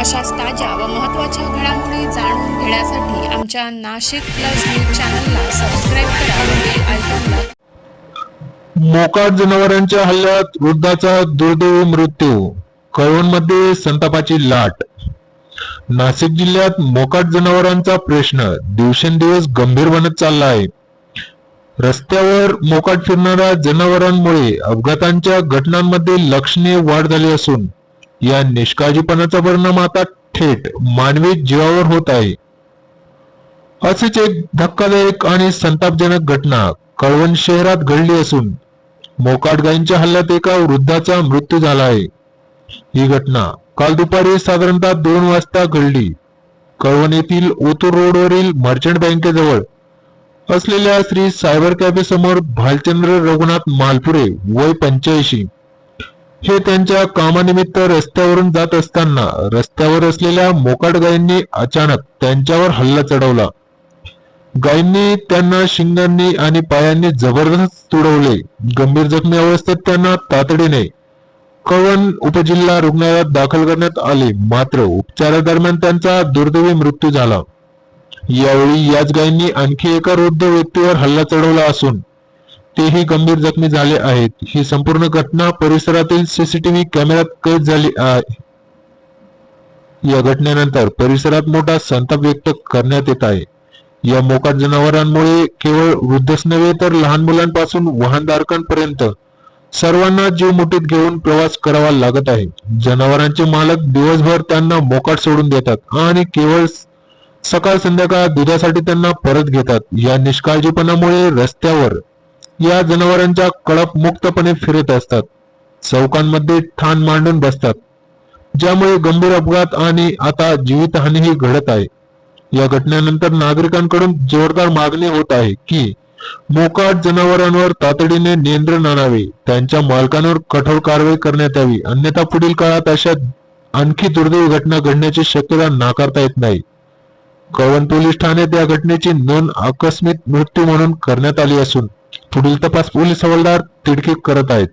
अशाच ताज्या व महत्त्वाच्या घडामोडी जाणून घेण्यासाठी आमच्या नाशिक प्लस न्यूज चॅनलला सबस्क्राईब करा आयकॉनला मोकाट जनावरांच्या हल्ल्यात वृद्धाचा दुर्दैवी मृत्यू कळवणमध्ये संतापाची लाट. नाशिक जिल्ह्यात मोकाट जनावरांचा प्रश्न दिवसेंदिवस गंभीर बनत चालला आहे रस्त्यावर मोकाट फिरणाऱ्या जनावरांमुळे अपघातांच्या घटनांमध्ये लक्षणीय वाढ झाली असून या निष्काळजीपणाचा परिणाम आता थेट मानवी जीवावर होत आहे. असेच एक धक्कादायक आणि संतापजनक घटना कळवण शहरात घडली असून मोकाट गायींच्या हल्ल्यात एका वृद्धाचा मृत्यू झाला आहे. ही घटना काल दुपारी साधारणतः दोन वाजता घडली. कळवण येथील ओतूर रोडवरील मर्चंट बँकेजवळ असलेल्या श्री सायबर कॅफे समोर भालचंद्र रघुनाथ मालपुरे वय पंच्याऐंशी हे त्यांच्या कामानिमित्त रस्त्यावरून जात असताना रस्त्यावर असलेल्या मोकाट गायींनी अचानक त्यांच्यावर हल्ला चढवला. गायींनी त्यांना शिंगांनी आणि पायांनी जबरदस्त तुडवले. गंभीर जखमी अवस्थेत त्यांना तातडीने कळवण उपजिल्हा रुग्णालयात दाखल करण्यात आले. मात्र उपचारादरम्यान त्यांचा दुर्दैवी मृत्यू झाला. यावेळी याच गायींनी आणखी एका वृद्ध व्यक्तीवर हल्ला चढवला असून तेही गंभीर जखमी झाले आहेत. ही संपूर्ण घटना परिसरातील सीसीटीव्ही कॅमेऱ्यात कैद झाली आहे. या घटनेनंतर परिसरात मोठा संताप व्यक्त करण्यात येत आहे. या मोकाट जनावरांमुळे केवळ वृद्धच नव्हे तर लहान मुलांपासून वाहनधारकांपर्यंत सर्वांना जीव मुठीत घेऊन प्रवास करावा लागत आहे. जनावरांचे मालक दिवसभर त्यांना मोकाट सोडून देतात आणि केवळ सकाळ संध्याकाळ दुधासाठी त्यांना परत घेतात. या निष्काळजीपणामुळे रस्त्यावर या जनावरांच्या कळप मुक्तपणे फिरत असतात. चौकांमध्ये ठाण मांडून बसतात. ज्यामुळे गंभीर अपघात आणि आता जीवितहानीही घडत आहे. या घटनेनंतर नागरिकांकडून जोरदार मागणी होत आहे की मोकाट जनावरांवर तातडीने नियंत्रण आणावे त्यांच्या मालकांवर कठोर कारवाई करण्यात यावी अन्यथा पुढील काळात अशा आणखी दुर्दैवी घटना घडण्याची शक्यता नाकारता येत नाही. कळवण पोलीस ठाण्यात या घटनेची नोंद आकस्मिक मृत्यू म्हणून करण्यात आली असून पुढील तपास पोलीस हवालदार तिडके करत आहेत.